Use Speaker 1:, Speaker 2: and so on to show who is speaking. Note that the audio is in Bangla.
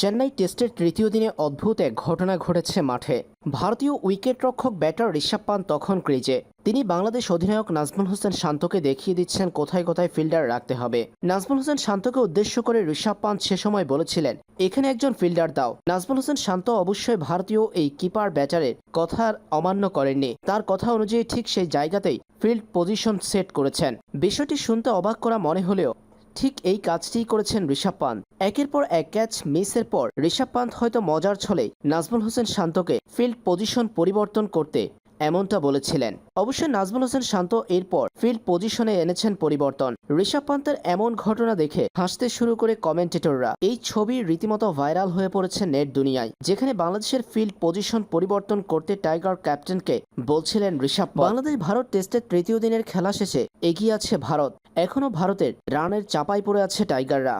Speaker 1: চেন্নাই টেস্টের তৃতীয় দিনে অদ্ভুত এক ঘটনা ঘটেছে মাঠে। ভারতীয় উইকেটরক্ষক ব্যাটার ঋষভ পান তখন ক্রিজে। তিনি বাংলাদেশ অধিনায়ক নাজমুল হোসেন শান্তকে দেখিয়ে দিচ্ছেন কোথায় কোথায় ফিল্ডার রাখতে হবে। নাজমুল হোসেন শান্তকে উদ্দেশ্য করে ঋষভ পান্ত সে সময় বলেছিলেন, এখানে একজন ফিল্ডার দাও। নাজমুল হোসেন শান্ত অবশ্যই ভারতীয় এই কিপার ব্যাটারের কথার অমান্য করেননি। তার কথা অনুযায়ী ঠিক সেই জায়গাতেই ফিল্ড পজিশন সেট করেছেন। বিষয়টি শুনতে অবাক করা মনে হলেও ঠিক এই কাজটিই করেছেন ঋষভ পান্ত একের পর এক ক্যাচ মিসের পর ঋষভ পান্ত হয়তো মজার ছলেই নাজমুল হোসেন শান্তকে ফিল্ড পজিশন পরিবর্তন করতে এমনটা বলেছিলেন। অবশ্যই নাজমুল হোসেন শান্ত এরপর ফিল্ড পজিশনে এনেছেন পরিবর্তন। ঋষভ পান্তের এমন ঘটনা দেখে হাসতে শুরু করে কমেন্টেটররা এই ছবি রীতিমতো ভাইরাল হয়ে পড়েছে নেট দুনিয়ায়, যেখানে বাংলাদেশের ফিল্ড পজিশন পরিবর্তন করতে টাইগার ক্যাপ্টেনকে বলছিলেন ঋষভ বাংলাদেশ ভারত টেস্টের তৃতীয় দিনের খেলা শেষে এগিয়ে আছে ভারত। এখনও ভারতের রানের চাপাই পড়ে আছে টাইগাররা।